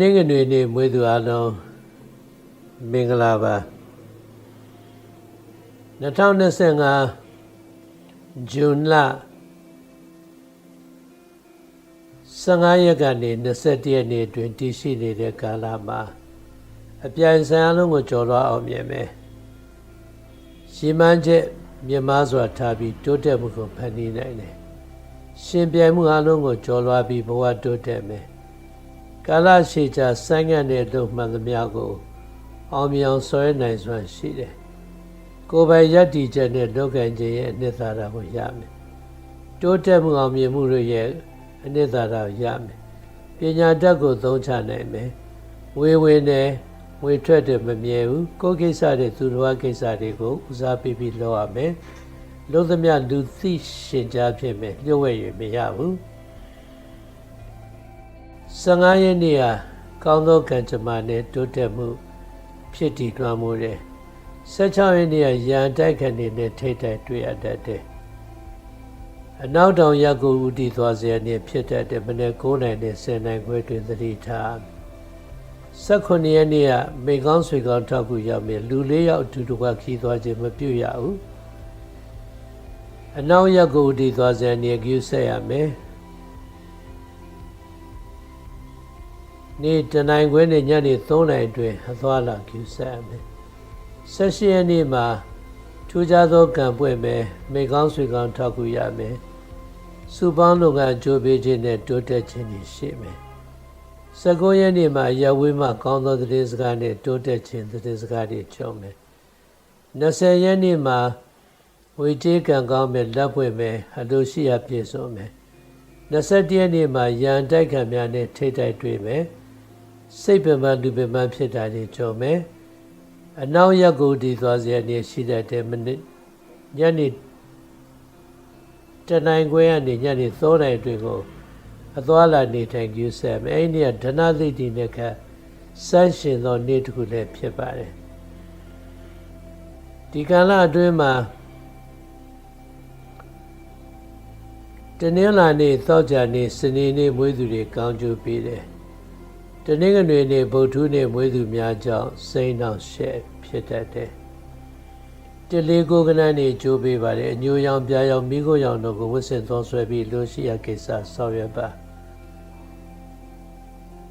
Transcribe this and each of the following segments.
နင်္ဂနွေနေ့မွေးသူအလုံးမင်္ဂလာပါ2025ဇွန်လ15ရက်ကနေ21ရက်နေ့တွင်တည်ရှိနေတဲ့ကာလမှာအပြိုင်ဆိုင်အလုံးကိုကြော်လွှားအောင်မြင်မယ်ရှင်းမှန်းချက်မြမစွာထားပြီးတိုးတက်မှုကိုဖန်တီးနိုင်တယ်ရှင်ပြိုင်မှုအလုံးကိုကြော်လွှားပြီးဘဝတိုးတက်မယ် ကာလရှိချာဆိုင်းငံ့တဲ့လို့မှန်သမျှကို အောင်မြင်အောင်ဆွဲနိုင်စွမ်းရှိတယ်ကိုယ်ပိုင်ယက်တီချက်နဲ့လောကံခြင်းရဲ့အနှစ်သာရကိုရမယ်တိုးတက်မှုအောင်မြင်မှုတွေရဲ့အနှစ်သာရကိုရမယ်ပညာတတ်ကိုသုံးချနိုင်မယ်ဝေဝေနဲ့ငွေထွက်တယ်မမြဲဘူးကိုယ်ကိစ္စတွေသူတော်ကိစ္စတွေကိုဦးစားပေးပြီးလုပ်ရမယ်လုံးသမျှလူသိရှင်ကြားဖြစ်မယ်လျှို့ဝှက်ရမရဘူး 15ရက်နေ့ဟာကောင်းသောကံကြမ္မာနဲ့တိုးတက်မှု ဖြစ်တည်လွှမ်းမိုးတယ်16ရက်နေ့ကရန်တိုက်ခဏနဲ့ထိတ်တိုက်တွေ့ရတတ်တယ်အနောက်တောင်ရက်ကိုဦးတည်သွားစေနဲ့ဖြစ်တတ်တဲ့မနေ့9နိုင်နဲ့10နိုင်ခွဲတွင်သတိထား18ရက်နေ့ကမိကောင်းဆွေကောင်းထောက်ကူရောက်မယ်လူလေးယောက်အတူတကွခီးသွားခြင်းမပြုတ်ရဘူးအနောက်ရက်ကိုဦးတည်သွားစေနဲ့ကျူးဆက်ရမယ် နေ့တနိုင်ခွဲနဲ့ညနေ3နိုင်အတွင်းအသွားလာကျူးဆက်ရမယ်ဆက်ရှိရက်နေ့မှာထူးခြားသောကံပွင့်မယ်မိကောင်းဆွေကောင်းထောက်ကူရမယ်စုပေါင်းလုပ်ငန်းကြိုးပေးခြင်းနဲ့တိုးတက်ခြင်းတွေရှိမယ်။၁၉ရက်နေ့မှာရဝေးမှကောင်းသောသတင်းစကားနဲ့တိုးတက်ခြင်းသတင်းစကားတွေချုပ်မယ်။20ရက်နေ့မှာဝေကျေးကံကောင်းမယ်လက်ပွင့်မယ်အလိုရှိရပြည့်စုံမယ်။21ရက်နေ့မှာရန်တိုက်ခံများနဲ့ထိတ်တိုက်တွေ့မယ်။ စိတ်ပင်ပန်းလူပင်ပန်းဖြစ်တာတွေချုပ်မယ်။အနောက်ရက်ကိုတည်သွားစေရရှိတတ်တဲ့မိနစ်ညနေတနိုင်ခွဲကနေညနေ3နိုင်အတွင်းကိုအသွားလာနေထိုင်ကြည့်ဆက်မယ်အဲ့ဒီကဒဏသိတိနဲ့ခဆန်းရှင်သောနေ့တစ်ခုလည်းဖြစ်ပါတယ်ဒီကာလအတွင်းမှာတနင်္လာနေ့သောကြာနေ့စနေနေ့မွေးသူတွေကောင်းကျိုးပေးတယ် တနင်္ဂနွေနေ့ဗုဒ္ဓနေ့မွေးသူများကြောင့်စိန်အောင်ရှက်ဖြစ်တတ်တယ်တလေးကိုကနန်းနေကြိုးပေးပါတယ်အညိုရောင်ပြာရောင်မိခိုးရောင်တို့ကိုဝတ်ဆင်သောဆွဲပြီးလူရှိရကိစ္စဆောင်ရွက်ပါ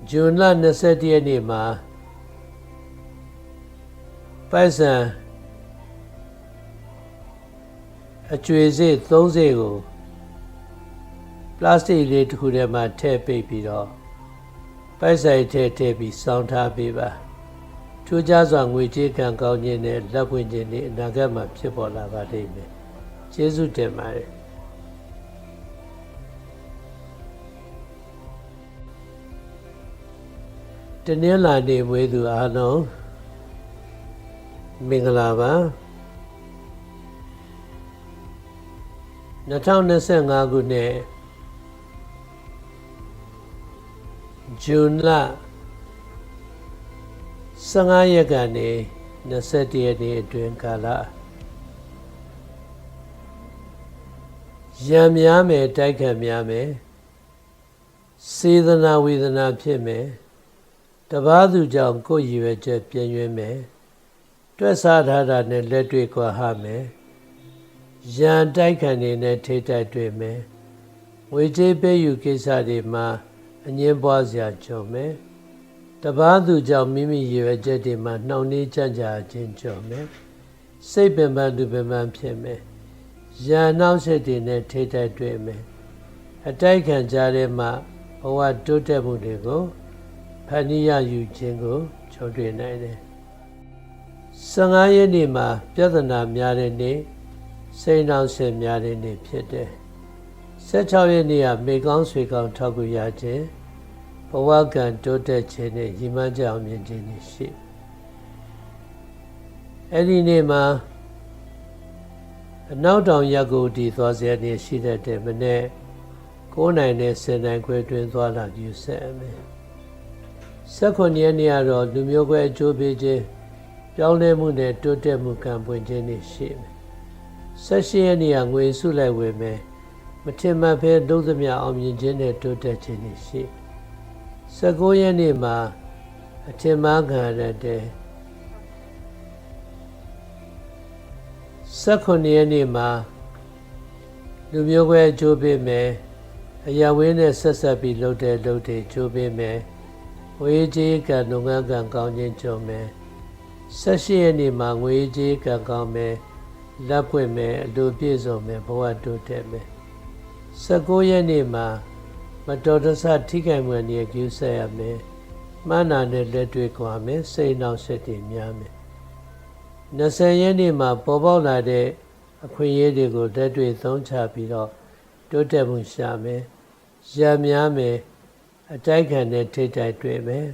ဇွန်လ21ရက်နေ့မှာပိုက်ဆံအကျွေစေ့30ကိုပလတ်စတစ်လေးတစ်ခုထဲမှာထည့်ပိတ်ပြီးတော့ ပိုက်ဆိုင်ထည့်ထည့်ပြီးစောင်းထားပေးပါထူးခြားစွာငွေကြေးကံကောင်းခြင်းနဲ့လက်ပွင့်ခြင်းတွေအနာဂတ်မှာဖြစ်ပေါ်လာပါလိမ့်မယ်။ကျေးဇူးတင်ပါတယ်။တနင်္လာနေ့မွေးသူအားလုံးမင်္ဂလာပါ2025ခုနှစ် ဇွန်လ15ရက်ကနေ21ရက်နေ့အတွင်းကာလရံများမယ်တိုက်ခတ်များမယ်စေတနာဝေဒနာဖြစ်မယ်တပားသူကြောင့်ကိုယ်ရည်ရွယ်ချက်ပြည့်ရွံ့မယ်တွက်စားထားတာနဲ့လက်တွေ့ကွာဟမယ်ရံတိုက်ခတ်နေနဲ့ထိတိုက်တွေ့မယ်ငွေကြေးပေးယူကိစ္စတွေမှာ အငင်းပွားစရာကြုံမယ်တပားသူကြောင့်မိမိရည်ရွယ်ချက်တွေမှာနှောင့်နှေးကြံ့ကြာခြင်းကြောင့်မယ်စိတ်ပင်ပန်းသူပင်ပန်းဖြစ်မယ်ရန်နှောင့်ယှက်တွေနဲ့ထိတိုက်တွေ့မယ်အတိုက်ခံကြတဲ့မှာဘဝတိုးတက်မှုတွေကိုဖန်တီးရယူခြင်းကိုချုံတွေ့နိုင်တယ်15ရက်နေ့မှာ ပြဿနာများတဲ့နေ့စိတ်နှောင့်ယှက်များတဲ့နေ့ဖြစ်တယ်16ရက်နေ့ကမေကောင်းဆွေကောင်းထောက်ကူရခြင်း ဘဝကံတိုးတက်ခြင်းနဲ့ရည်မှန်းချက်အောင်မြင်ခြင်းတွေရှိအဲ့ဒီနေ့မှာအနောက်တောင်ရက်ကိုတည်သွားစေနေရှိတတ်တဲ့မနေ့9နိုင်နဲ့10နိုင်ခွဲတွင်သွားလာယူဆက်မယ်16ရက်နေ့ကတော့လူမျိုးကွဲအကျိုးပေးခြင်းပြောင်းလဲမှုနဲ့တိုးတက်မှုကံပွင့်ခြင်းတွေရှိမယ်16ရက်နေ့ကငွေစုလိုက်ဝေမယ်မထင်မှတ်ဘဲဒုသမျှအောင်မြင်ခြင်းနဲ့တိုးတက်ခြင်းတွေရှိမယ် 19ရက်နေ့မှာအထင်မှားခံရတဲ့18ရက်နေ့မှာလူမျိုးကွဲအကျိုးပေးမယ်အရာဝင်းနဲ့ဆက်ဆက်ပြီးလုပ်တဲ့လုပ်တွေကျိုးပေးမယ်ဝေးကြီးကလုပ်ငန်းကံကောင်းခြင်းကြုံမယ်18ရက်နေ့မှာငွေကြီးကံကောင်းမယ်လက်ပွင့်မယ်အလိုပြည့်စုံမယ်ဘဝတိုးတက်မယ်19ရက်နေ့မှာ မတော်တဆထိခိုက်မှုအနေနဲ့ကျူးဆက်ရမယ်မှန်းနာနဲ့လက်တွေ့ကွာမယ်စိတ်နှောက်ရှက်တွေများမယ်20ရက်နေ့မှာပေါ်ပေါက်လာတဲ့အခွင့်အရေးတွေကိုလက်တွေ့သုံးချပြီးတော့တိုးတက်မှုရှာမယ်ရများမယ်အတိုက်ခံတဲ့ထိတ်တိုက်တွေ့မယ်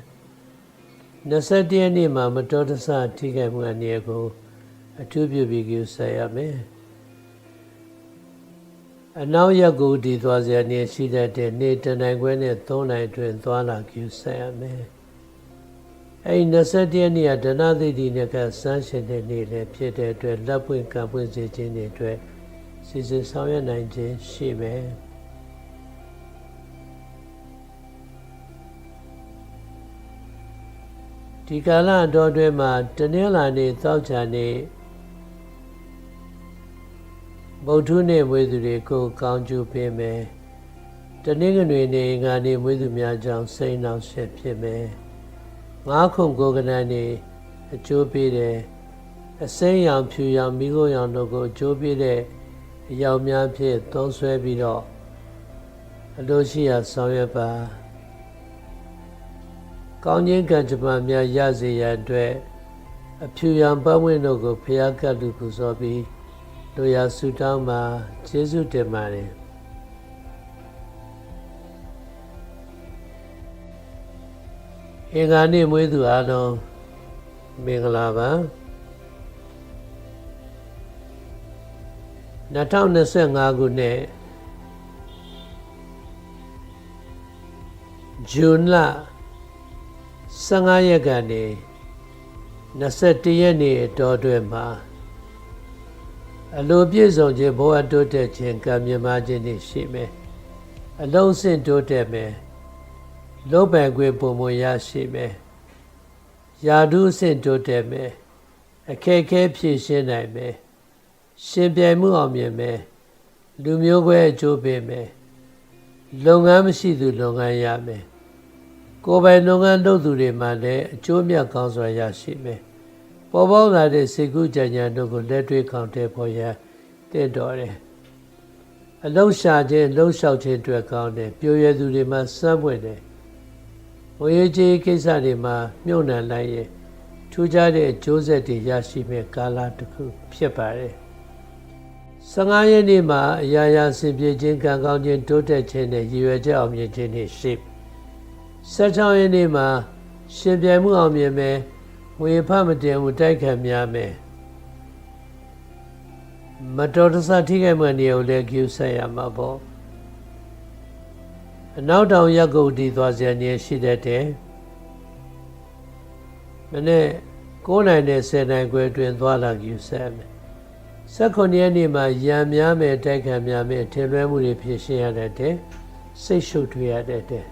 21ရက်နေ့မှာမတော်တဆထိခိုက်မှုအနေနဲ့ကိုအထူးပြုပြီးကျူးဆက်ရမယ် အနောက်ရက်ကိုဒီသွားစရာနေရှိတတ်တဲ့နေတနိုင်ခွဲနဲ့3နိုင်အတွင်းသွားလာကျူးဆက်ရမယ်အဲ့ဒီ21ရက်နေ့ကဒနာသိတိနဲ့ကစမ်းရှင်တဲ့နေ့လည်းဖြစ်တဲ့အတွက်လက်ပွင့်ကံပွင့်စေခြင်းတွေအတွက်စီစဉ်ဆောင်ရွက်နိုင်ခြင်းရှိမယ်ဒီကာလအတော်အတွင်းမှာတနင်္လာနေ့သောက်ချာနေ့ ဗုဒ္ဓနေ့မွေးသူတွေကိုကောင်းကျိုးပေးမယ်တနင်္ဂနွေနေ့ငါနေ့မွေးသူများကြောင့်စိတ်နှောက်ရှက်ဖြစ်မယ်ငါးခုကိုကနန်နေ့အကျိုးပေးတယ်အစိမ်းရောင်ဖြူရောင်မိခိုးရောင်တို့ကိုအကျိုးပေးတဲ့အယောက်များဖြင့်သုံးဆွဲပြီးတော့အလိုရှိရာဆောင်ရွက်ပါကောင်းခြင်းကံကြမ္မာများရစေရန်အတွက်အဖြူရောင်ပတ်ဝန်းတို့ကိုဖျားကပ်လူပူဇော်ပြီး လူရဆူတောင်းပါကျေးဇူးတင်ပါတယ်အင်္ဂါနေ့မွေးသူအားလုံးမင်္ဂလာပါ2025ခုနှစ်ဇွန်လ15ရက်ကနေ21ရက်နေ့အတော်အတွင်းမှာ အလိုပြည့်စုံခြင်းဘဝတိုးတက်ခြင်းကံမြမခြင်းတွေရှိမယ်အလုံးစင်တိုးတက်မယ်လောဘံခွေပုံမရရှိမယ်ယာဓုအဆင့်တိုးတက်မယ်အခက်အခဲဖြည့်ရှင်းနိုင်မယ်ရှင်ပြိုင်မှုအောင်မြင်မယ်လူမျိုးပွဲအကျိုးပေးမယ်လုပ်ငန်းမရှိသူလုပ်ငန်းရမယ်ကိုယ်ပိုင်လုပ်ငန်းလုပ်သူတွေမှလည်းအကျိုးမြတ်ကောင်းစွာရရှိမယ် ပေါ်ပေါက်လာတဲ့စေကုကြညာတို့ကိုလက်တွေ့ခေါင်တဲ့ပေါ်ရတင့်တော်တယ်အလုံးရှာခြင်းလှုပ်လျှောက်ခြင်းအတွက်ကောင်းတယ်ပြိုရသူတွေမှစမ်းပွင့်တယ်ဝေကြီးကိစ္စတွေမှာမြုပ်နှံလိုက်ရင်ထူးခြားတဲ့အကျိုးဆက်တွေရရှိမဲ့ကာလတစ်ခုဖြစ်ပါတယ်15ရက်နေ့မှာအရာရာဆင်ပြေခြင်းကံကောင်းခြင်းတိုးတက်ခြင်းနဲ့ရည်ရွယ်ချက်အောင်မြင်ခြင်းတွေရှိ16ရက်နေ့မှာရှင်ပြိုင်မှုအောင်မြင်မယ် ဝေဖမတင်မှုတိုက်ခံများမယ်မတော်တဆထိခိုက်မှနေကိုလည်းကျူးဆက်ရမှာပေါ့အနောက်တောင်ရက်ကုတ်တီသွားစရာနေရှိတတ်တယ်မနေ့9နိုင်နဲ့10နိုင်ခွဲအတွင်းသွားလာကျူးဆက်မယ်16ရက်နေ့မှာရံများမယ်တိုက်ခံများမယ်ထင်လွဲမှုတွေဖြစ်ရှင်းရတတ်တယ်စိတ်ရှုပ်ထွေးရတတ်တယ်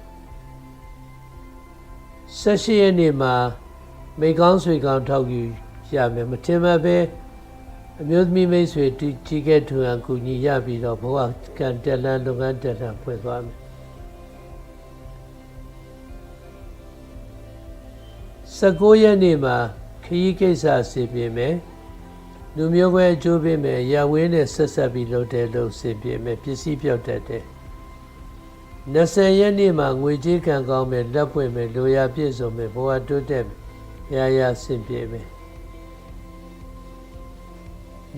18ရက်နေ့မှာ မိကောင်းဆွေကောင်းထောက်ယူရမယ်မထင်မှပဲအမျိုးသမီးမိတ်ဆွေတီးခဲ့ထူအကူညီရပြီးတော့ဘဝကံတက်လန်းလုပ်ငန်းတက်လန်းဖွင့်သွားမယ်19ရက်နေ့မှာခရီးကိစ္စစီပြင်မယ်လူမျိုးပဲအကျိုးပေးမယ်ရဝင်းနဲ့ဆက်ဆက်ပြီးလုပ်တဲ့လုပ်စီပြင်မယ်ပစ္စည်းပြောက်တတ်တယ်20ရက်နေ့မှာငွေကြေးကံကောင်းမယ်လက်ပွင့်မယ်လိုရာပြည့်စုံမယ်ဘဝတိုးတက်မယ် ရာရာဆင်ပြေမယ်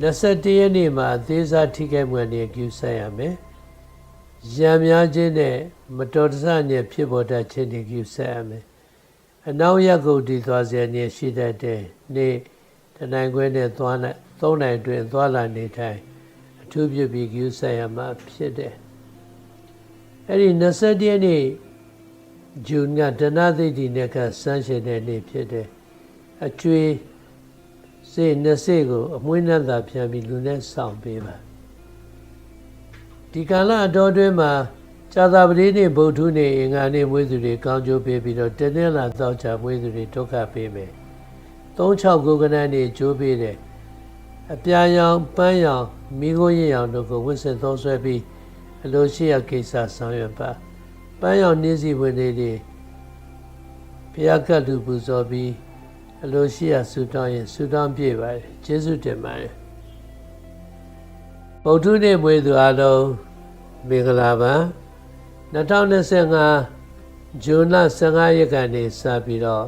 21ရက်နေ့မှာအသေးစားထိခိုက်မှုအနေကျူဆက်ရမယ်ရံများခြင်းနဲ့မတော်တဆနဲ့ဖြစ်ပေါ်တတ်ခြင်းတွေကျူဆက်ရမယ်အနောက်ရက်ကိုတည်သွားစေနေရှိတတ်တဲ့နေ့တနိုင်ခွဲနဲ့သွားနိုင်သုံးနိုင်တွင်သွားလာနေထိုင်အထူးပြုပြီးကျူဆက်ရမှာဖြစ်တယ်အဲ့ဒီ21ရက်နေ့ဂျွန်ကဒနာသိတိနဲ့ကစမ်းရှင်တဲ့နေ့ဖြစ်တယ် အကျွေးစေနှစ်စေကိုအမွှေးနဲ့သာဖြန်ပြီးလူနဲ့ဆောင်ပေးပါဒီကာလအတော်တွင်းမှာဇာတာပတိနေ့ဗုဒ္ဓနေ့အင်္ဂါနေ့မွေးသူတွေကောင်းကျိုးပေးပြီးတော့တနေ့လာတော့ချမွေးသူတွေဒုက္ခပေးမယ်36ကဏ္ဍနေ့ကျိုးပေးတယ်အပြာရောင်ပန်းရောင်မိခိုးရင်ရောင်တို့ကိုဝစ်စင်သုံးဆွဲပြီးအလိုရှိရကိစ္စဆောင်ရွက်ပါပန်းရောင်နှင်းစီဝင်တွေတွေဘုရားကတ်လူပူဇော်ပြီး အလိုရှိရဆုတောင်းရင်ဆုတောင်းပြည့်ပါတယ်ကျေးဇူးတင်ပါတယ်ဗုဒ္ဓနေ့မွေးသူအလုံးမင်္ဂလာပါ2025ဇွန်လ15ရက်ကနေစပြီးတော့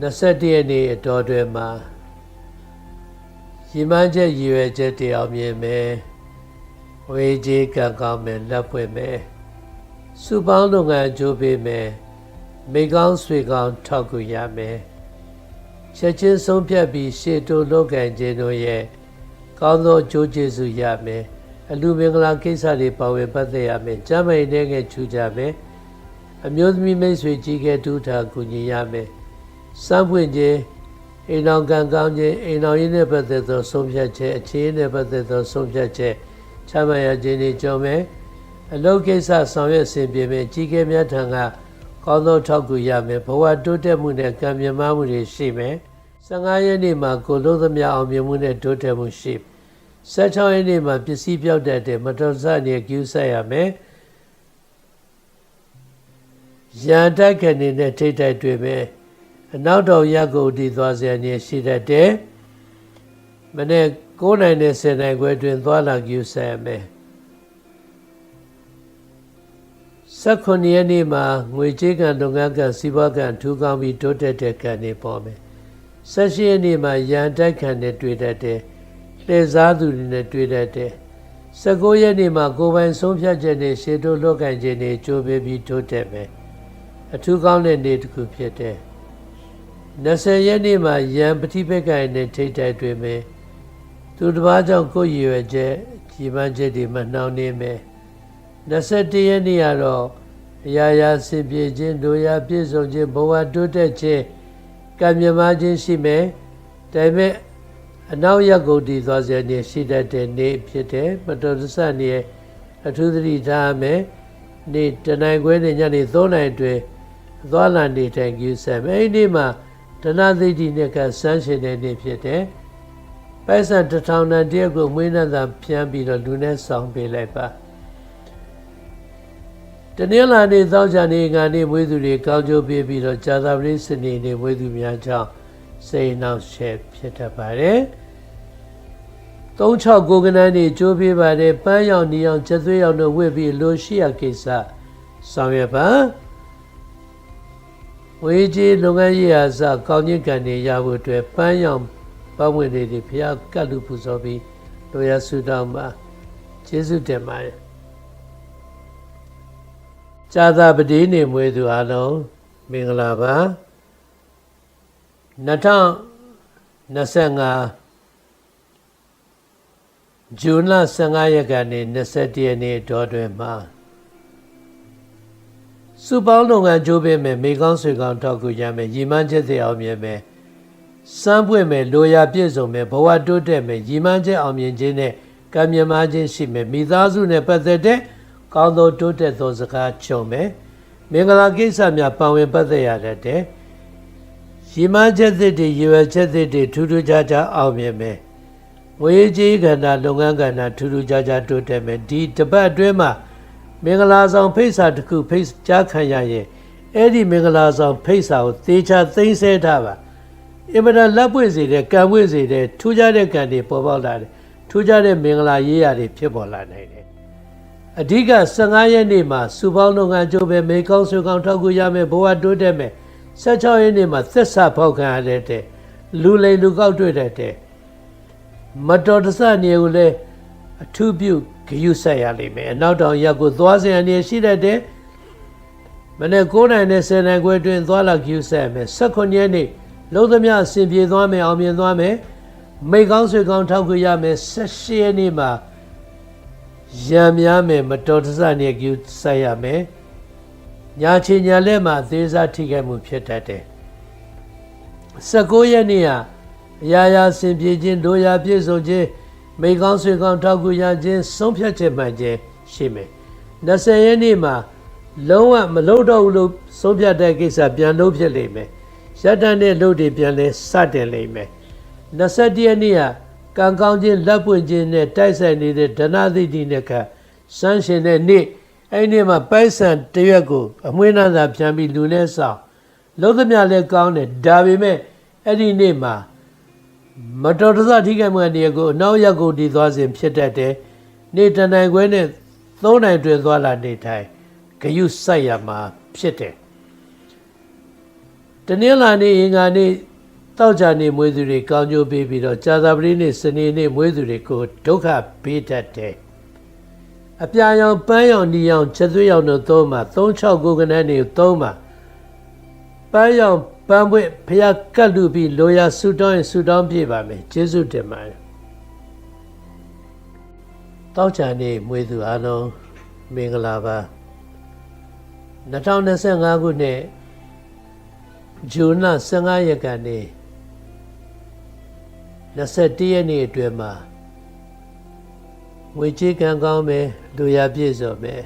21ရက်နေ့အတော်တွင်မှာရီမန်းချက်ရည်ရွယ်ချက်တည်အောင်မြင်မယ်ဝေကြီးကံကောင်းမယ်လက်ဖွင့်မယ်စုပေါင်းလုပ်ငန်းအကျိုးပေးမယ် မိကောင်းဆွေကောင်းထောက်ကူရမယ်ချက်ချင်းဆုံးဖြတ်ပြီးရှေ့တိုးလုပ်ကံခြင်းတို့ရဲ့ကောင်းသောအကျိုးကျေးဇူးရမယ်အလူမင်္ဂလာကိစ္စတွေပါဝင်ပတ်သက်ရမယ်ကျမ်းမာရေးနဲ့ငယ်ချူကြမယ်အမျိုးသမီးမိတ်ဆွေကြီးကဲတူထာကူညီရမယ်စမ်းပွင့်ခြင်းအိမ်တော်ကံကောင်းခြင်းအိမ်တော်ရင်းနဲ့ပတ်သက်သောဆုံးဖြတ်ချက်အခြေအနေနဲ့ပတ်သက်သောဆုံးဖြတ်ချက်ချမှတ်ရခြင်းတွေကြုံမယ်အလုပ်ကိစ္စဆောင်ရွက်ဆင်ပြေမယ်ကြီးကဲများထံက ကောင်းသောထောက်ကူရမယ်ဘဝတိုးတက်မှုနဲ့ကံမြမမှုတွေရှိမယ်15ရက်နေ့မှာကိုလို့သမျှအောင်မြင်မှုနဲ့တိုးတက်မှုရှိ16ရက်နေ့မှာပစ္စည်းပြောက်တတ်တဲ့မတော်တဆနေကျူးဆက်ရမယ်ရန်တိုက်ခဏနဲ့ထိတ်တိုက်တွေ့မယ်အနောက်တော်ရက်ကိုတည်သွားစေနေရှိတတ်တယ်မနေ့9နိုင်နဲ့10နိုင်ခွဲတွင်သွားလာကျူးဆက်ရမယ် 16ရက်နေ့မှာငွေကြေးကံလုပ်ငန်းကံစီးပွားကံထူးကောင်းပြီးတိုးတက်တဲ့ကံတွေပေါ်မယ်16ရက်နေ့မှာရန်တိုက်ခဏနဲ့တွေ့တတ်တယ်လှည့်စားသူတွေနဲ့တွေ့တတ်တယ်19ရက်နေ့မှာကိုယ်ပိုင်ဆုံးဖြတ်ချက်နဲ့ရှေ့တို့လောက်ကံခြင်းတွေကြိုးပေးပြီးတိုးတက်မယ်အထူးကောင်းတဲ့နေ့တစ်ခုဖြစ်တယ်20ရက်နေ့မှာရန်ပฏิပက္ခနဲ့ထိတ်တိုက်တွေ့မယ်သူတစ်ပါးကြောင့်ကိုယ်ရည်ရွယ်ချက်ကြီးပန်းချက်တွေမနှောင့်နှေးမယ် 21ရက်နေ့ကတော့အရာရာစင်ပြေခြင်းဒုရာပြည့်စုံခြင်းဘဝတိုးတက်ခြင်းကံမြမခြင်းရှိမယ်ဒါပေမဲ့အနောက်ရက်ကိုတည်သွားစေနေရှိတတ်တဲ့နေ့ဖြစ်တယ်မတော်တဆနေအထူးသတိထားမယ်နေ့တနိုင်ခွဲနေညနေ3နိုင်အတွင်းသွားလာနေထိုင်ကြည့်ဆက်မယ်အဲ့ဒီမှာဒနာသိတိနဲ့ကဆန်းရှင်တဲ့နေ့ဖြစ်တယ်ပိုက်ဆံတစ်ထောင်တန်တရက်ကိုမွေးနှံသာဖြန်းပြီးတော့လူနဲ့ဆောင်ပေးလိုက်ပါ တနင်္လာနေ့သောကြာနေ့ငါနေ့မွေးသူတွေကောင်းကျိုးပေးပြီးတော့ဇာတာပရိစနေနေ့မွေးသူများကြောင့်စိတ်နှောက်ရှက်ဖြစ်တတ်ပါတယ်36ကိုကနန်းနေကြိုးပေးပါတယ်ပန်းရောင်နီအောင်ချက်သွေးရောင်တို့ဝစ်ပြီးလိုရှိရကိစ္စဆောင်ရွက်ပါဝေကြီးလုပ်ငန်းရေးရာစကောင်းခြင်းကံတွေရဖို့အတွက်ပန်းရောင်ပတ်ဝင်တွေဖျားကတ်လူပူဇော်ပြီးလိုရဆုတောင်းပါကျေးဇူးတင်ပါတယ် ဇာတာပတိနေမွေးသူအလုံးမင်္ဂလာပါ2025ဇွန်လ15ရက်ကနေ21ရက်နေ့တော်တွင်မှာစုပေါင်းလုပ်ငန်းကြိုးပေးမယ်မိကောင်းဆွေကောင်းထောက်ကူရမယ်ရီမန်းချက်တွေအောင်မြင်မယ်စမ်းပွင့်မယ်လိုရာပြည့်စုံမယ်ဘဝတိုးတက်မယ်ရီမန်းချက်အောင်မြင်ခြင်းနဲ့ကံမြမခြင်းရှိမယ်မိသားစုနဲ့ပတ်သက်တဲ့ ကောင်းသောတိုးတက်သောစကားချုံမယ်မင်္ဂလာကိစ္စများပါဝင်ပတ်သက်ရတဲ့ရီမန်းချက်တွေရွယ်ချက်တွေထူးထူးခြားခြားအောင်မြင်မယ်ငွေကြေးကဏ္ဍလုပ်ငန်းကဏ္ဍထူးထူးခြားခြားတိုးတက်မယ်ဒီတပတ်အတွင်းမှာမင်္ဂလာဆောင်ဖိတ်စာတစ်ခုဖိတ်ကြားခံရရင်အဲ့ဒီမင်္ဂလာဆောင်ဖိတ်စာကိုသေချာသိမ်းဆဲထားပါအင်မတန်လက်ပွင့်စေတဲ့ကံပွင့်စေတဲ့ထူးခြားတဲ့ကံတွေပေါ်ပေါက်လာတယ်ထူးခြားတဲ့မင်္ဂလာရေးရာတွေဖြစ်ပေါ်လာနိုင်တယ် အဓိက15ရက်နေ့မှာစူပေါင်းလုပ်ငန်းကျိုးပဲမေကောင်းဆွေကောင်းထောက်ကူရမယ်ဘဝတိုးတက်မယ်16ရက်နေ့မှာသက်ဆဖောက်ခံရတဲ့လူလိမ်လူကောက်တွေ့တဲ့မတော်တဆနေကိုလည်းအထူးပြုဂယုဆက်ရလိမ့်မယ်အနောက်တောင်ရက်ကိုသွားစရာနေရှိတတ်တယ်မနေ့9နိုင်နဲ့10နိုင်ခွဲတွင်သွားလာဂယုဆက်မယ်16ရက်နေ့လုံးသမျှအစဉ်ပြေသွားမယ်အောင်မြင်သွားမယ်မိကောင်းဆွေကောင်းထောက်ခွေရမယ်16ရက်နေ့မှာ ရံများမယ်မတော်တဆနေဂယုဆက်ရမယ်ညာချင်ညာလက်မှာအသေးစားထိခိုက်မှုဖြစ်တတ်တယ်19ရက်နေ့ဟာအရာရာဆင်ပြေခြင်းဒိုရာပြည့်စုံခြင်းမိကောင်းဆွေကောင်းထောက်ကူရခြင်းဆုံးဖြတ်ချက်မှန်ခြင်းရှိမယ်20ရက်နေ့မှာလုံးဝမလုပ်တော့ဘူးလို့ဆုံးဖြတ်တဲ့ကိစ္စပြန်လုပ်ဖြစ်လိမ့်မယ်ရတ္တနဲ့လုပ်တွေပြန်လဲစတင်လိမ့်မယ်21ရက်နေ့က ကံကောင်းခြင်းလက်ပွင့်ခြင်းနဲ့တိုက်ဆိုင်နေတဲ့ဒနာသိတိနဲ့ကစမ်းရှင်တဲ့နေ့အဲ့ဒီနေ့မှာပိုက်ဆံတရွက်ကိုအမွှေးနှံသာပြန်ပြီးလူနဲ့ဆောင်လုံးသမျှလည်းကောင်းတယ်ဒါပေမဲ့အဲ့ဒီနေ့မှာမတော်တဆထိခိုက်မှုအနေကိုအနောက်ရက်ကိုတည်သွားစဉ်ဖြစ်တတ်တယ်နေ့တနိုင်ခွဲနဲ့သုံးနိုင်တွင်သွားလာနေထိုင်ဂယုစိုက်ရမှာဖြစ်တယ်တနင်္လာနေ့အင်္ဂါနေ့ တောက်ကြနေမွေးသူတွေကောင်းကျိုးပေးပြီးတော့ကြာသပတေးနေ့စနေနေ့မွေးသူတွေကိုဒုက္ခပေးတတ်တယ်အပြာရောင်ပန်းရောင်နီရောင်ချက်သွေးရောင်တို့သုံးမှာ369ခဏနေသုံးမှာပန်းရောင်ပန်းပွင့်ဖျားကတ်လူပြီးလိုရာဆူတောင်းရင်ဆူတောင်းပြပါမယ်ကျေးဇူးတင်ပါတယ်တောက်ချာနေမွေးသူအားလုံးမင်္ဂလာပါ2025ခုနှစ်ဇွန်လ15ရက်ကနေ 21ရက်နေ့အတွင်းမှာငွေကြေးကံကောင်းမယ်လူရပြည့်စုံမယ်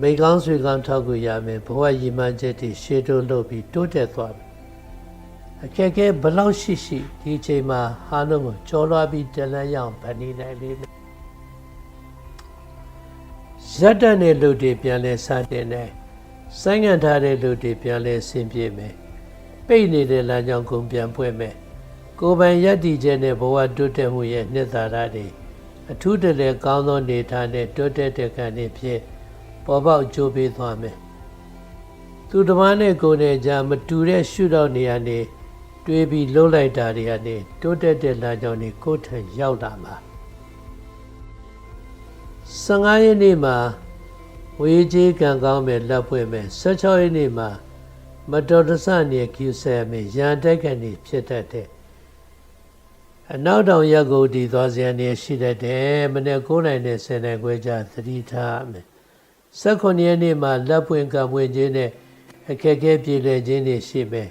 မိကောင်းဆွေကောင်းထောက်ကူရမယ်ဘဝရည်မှန်းချက်တွေရှေ့တိုးလုပ်ပြီးတိုးတက်သွားမယ်အခက်အခဲဘလောက်ရှိရှိဒီအချိန်မှာဟာလုံးကိုကြောလွှားပြီးတလန်းရအောင်ဗန်နေနိုင်လိမ့်မယ်ဇက်တက်တဲ့လူတွေပြန်လဲစတင်တယ်ဆိုင်းငံ့ထားတဲ့လူတွေပြန်လဲဆင်ပြေမယ်ပိတ်နေတဲ့လမ်းကြောင်းကုန်ပြန်ဖွင့်မယ် ကိုယ်ပိုင်ယက်တီချက်နဲ့ဘဝတိုးတက်မှုရဲ့နှစ်သာရတွေအထူးတလဲကောင်းသောနေထားနဲ့တိုးတက်တဲ့ကံတွေဖြစ်ပေါ်ပေါက်ကြိုးပေးသွားမယ်သူတစ်ပါးနဲ့ကိုယ်နဲ့ကြားမတူတဲ့ရှုတော့နေရနေတွေးပြီးလှုပ်လိုက်တာတွေကနေတိုးတက်တဲ့လမ်းကြောင်းတွေကိုယ်ထံရောက်လာမှာ15ရက်နေ့မှာဝေးကြီးကံကောင်းမယ်လက်ဖွဲ့မယ်16ရက်နေ့မှာမတော်တဆနေကျူဆဲမယ်ရန်တိုက်ကနေဖြစ်တတ်တဲ့ အနောက်တောင်ရက်ကိုဒီသွားစရာနေရှိတတ်တယ်မနေ့9နိုင်နဲ့10နိုင်ခွဲကြသတိထားမယ်16ရက်နေ့မှာလက်ပွင့်ကံပွင့်ခြင်းနဲ့အခက်အခဲပြည်လည်ခြင်းတွေရှိမယ်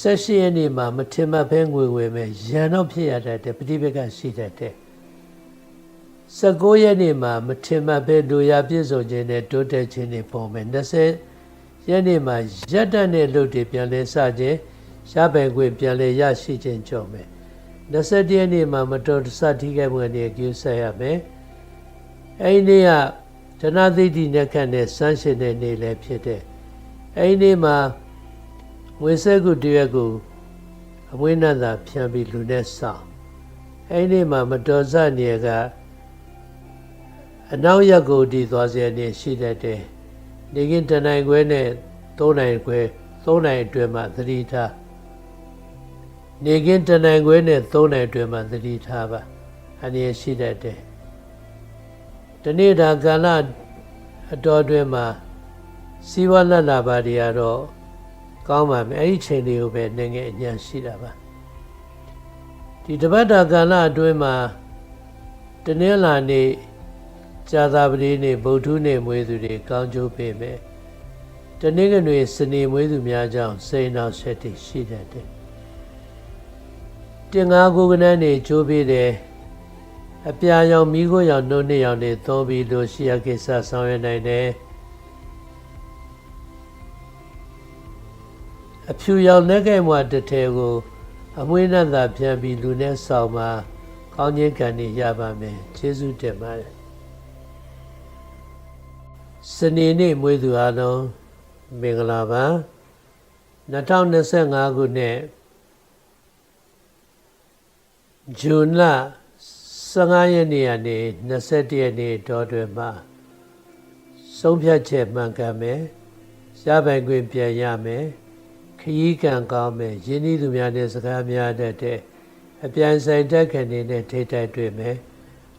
16ရက်နေ့မှာမထင်မှတ်ဘဲငွေဝယ်မယ်ရန်တော့ဖြစ်ရတတ်တယ်ပฏิပက္ခရှိတတ်တယ်19ရက်နေ့မှာမထင်မှတ်ဘဲလူရပြည့်စုံခြင်းနဲ့တိုးတက်ခြင်းတွေပေါ်မယ်20ရက်နေ့မှာရက်တတ်တဲ့လူတွေပြန်လဲစခြင်းရပိုင်ခွင့်ပြန်လဲရရှိခြင်းကြောင့်မယ် 21ရက်နေ့မှာမတော်တဆထိခိုက်မှုအနေကျူးဆက်ရမယ်အဲ့ဒီနေ့ကဒနာသိတိနဲ့ခန့်တဲ့စမ်းရှင်တဲ့နေ့လည်းဖြစ်တဲ့အဲ့ဒီနေ့မှာငွေစက်ကုတရက်ကိုအမွေးနှံသာဖြန့်ပြီးလူနဲ့ဆောင်အဲ့ဒီနေ့မှာမတော်ဆနေကအနောက်ရက်ကိုတည်သွားစေနေရှိတတ်တယ်နေကင်းတနိုင်ခွဲနဲ့၃နိုင်ခွဲ၃နိုင်အတွင်းမှာသတိထား နေကင်းတနိုင်ခွဲနဲ့၃နိုင်အတွင်းမှာသတိထားပါအနေရှိတတ်တယ်တနေ့တာကာလအတော်အတွင်းမှာစီဝလတ်လာပါတွေကတော့ကောင်းပါမယ်အဲ့ဒီချိန်လေးကိုပဲနေငယ်အညာရှိတာပါဒီတပတ်တာကာလအတွင်းမှာတနင်္လာနေ့ကြာသပတေးနေ့ဗုဒ္ဓနေ့မွေးသူတွေကောင်းကျိုးပေးမယ်တနင်္ဂနွေစနေမွေးသူများကြောင့်စိန်တော်ဆက်တည်ရှိတတ်တယ် တင်ငါကိုကနန်းနေကျိုးပေးတယ်အပြာရောင်မိခိုးရောင်နှုတ်နှစ်ရောင်တွေသုံးပြီးလို့ရှိရကိစ္စဆောင်ရွက်နိုင်တယ်အဖြူရောင်လက်ကဲ့မွာတစ်ထဲကို အမွေးနဲ့သာပြန်ပြီးလူနဲ့ဆောင်မှာကောင်းခြင်းကံတွေရပါမယ်ကျေးဇူးတင်ပါတယ်စနေနေ့မွေးသူအားလုံးမင်္ဂလာပါ2025ခုနှစ် ဇွန်လ15ရက်နေ့ကနေ21ရက်နေ့တောတွင်မှာဆုံးဖြတ်ချက်မှန်ကန်မယ်ရပိုင်ခွင့်ပြန်ရမယ်ခရီးကံကောင်းမယ်ယင်းဤသူများနဲ့စကားများတတ်တဲ့အပြန်ဆိုင်တက်ခံနေတဲ့ထိတိုက်တွေ့မယ်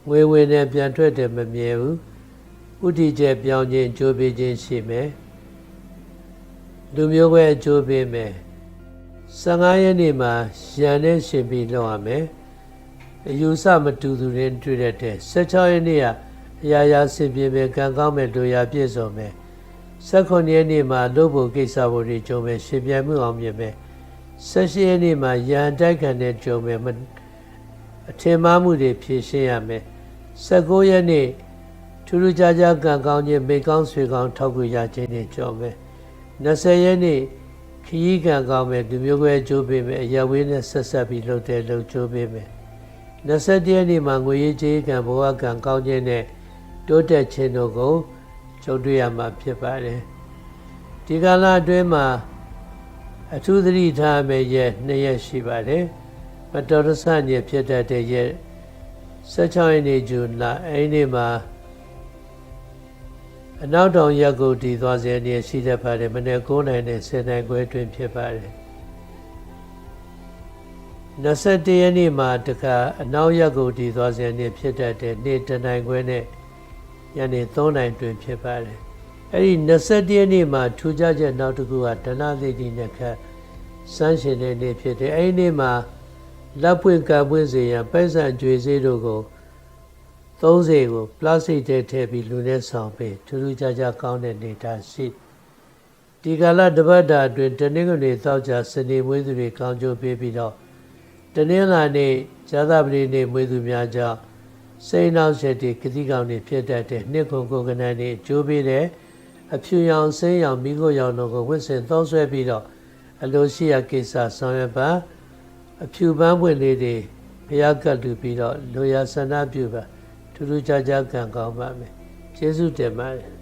ငွေဝင်နဲ့ပြန်ထွက်တယ်မမြဲဘူးဥတီကျပြောင်းခြင်းကြိုးပေးခြင်းရှိမယ်လူမျိုးပဲကြိုးပေးမယ်15ရက်နေ့မှာရန်နဲ့ရှင်ပြီးလောက်ရမယ် အယူဆမတူသူတွေတွေ့တဲ့တဲ့16ရက်နေ့ကအရာရာဆင်ပြေမယ်ကံကောင်းမယ်လူရာပြည့်စုံမယ်18ရက်နေ့မှာလုပ်ဖို့ကိစ္စဖို့တွေကြုံမယ်ရှင်ပြိုင်မှုအောင်မြင်မယ်18ရက်နေ့မှာရန်တိုက်ခံတဲ့ကြုံမယ်အထင်မှားမှုတွေဖြေရှင်းရမယ်19ရက်နေ့ထူးထူးခြားခြားကံကောင်းခြင်းမိကောင်းဆွေကောင်းထောက်ကူရခြင်းတွေကြော်မယ်20ရက်နေ့ခရီးကံကောင်းမယ်လူမျိုးကွဲကျိုးပေးမယ်အရဝေးနဲ့ဆက်ဆက်ပြီးလှုပ်တဲ့လှုပ်ကျိုးပေးမယ် 21ရက်နေ့မှာငွေရေးကြေးကံဘဝကံကောင်းခြင်းနဲ့တိုးတက်ခြင်းတို့ကိုကြုံတွေ့ရမှာဖြစ်ပါတယ်ဒီကာလအတွင်းမှာအထူးသတိထားမယ့်ရက်2ရက်ရှိပါတယ်မတော်တဆညဖြစ်တတ်တဲ့ရက်16ရက်နေ့ဇွန်လအဲ့ဒီနေ့မှာအနောက်တောင်ရက်ကိုတည်သွားစေနေရှိတတ်ပါတယ်မနေ့9နိုင်နဲ့10နိုင်ခွဲတွင်ဖြစ်ပါတယ် 21ရက်နေ့မှာတခါအနောက်ရက်ကိုတည်သွားစေနေဖြစ်တတ်တဲ့နေ့တနိုင်ခွဲနဲ့ညနေ3နိုင်တွင်ဖြစ်ပါတယ်အဲ့ဒီ21ရက်နေ့မှာထူးခြားချက်နောက်တစ်ခုကဒဏသိတိနဲ့ခတ်စမ်းရှင်တဲ့နေ့ဖြစ်တယ်အဲ့ဒီနေ့မှာလက်ပွင့်ကပ်ပွင့်စေရန်ပိုက်ဆံကြွေစေးတို့ကို30ကိုပလတ်စတစ်ထဲထည့်ပြီးလူနဲ့ဆောင်ပေးထူးထူးခြားခြားကောင်းတဲ့နေတာရှိဒီကာလတပတ်တာအတွင်းတနင်္ဂနွေသောက်ကြစနေမွေးသူတွေကောင်းကျိုးပေးပြီးတော့ တနင်္လာနေ့ဇာသပတိနေ့မွေးသူများကြောင့်စိတ်နောက်ဆက်တွေကတိကောင်တွေဖြစ်တတ်တဲ့နှစ်ခုကိုကနန်းတွေကျိုးပေးတဲ့အဖြူရောင်ဆင်းရောင်မိခိုးရောင်တို့ကိုဝစ်စင်သုံးဆွဲပြီးတော့အလိုရှိရာကိစ္စဆောင်ရွက်ပါအဖြူပန်းပွင့်လေးတွေဘုရားကတ်လူပြီးတော့လိုရာဆန္ဒပြုပါထူးထူးခြားခြားကံကောင်းပါမယ်ကျေးဇူးတင်ပါတယ်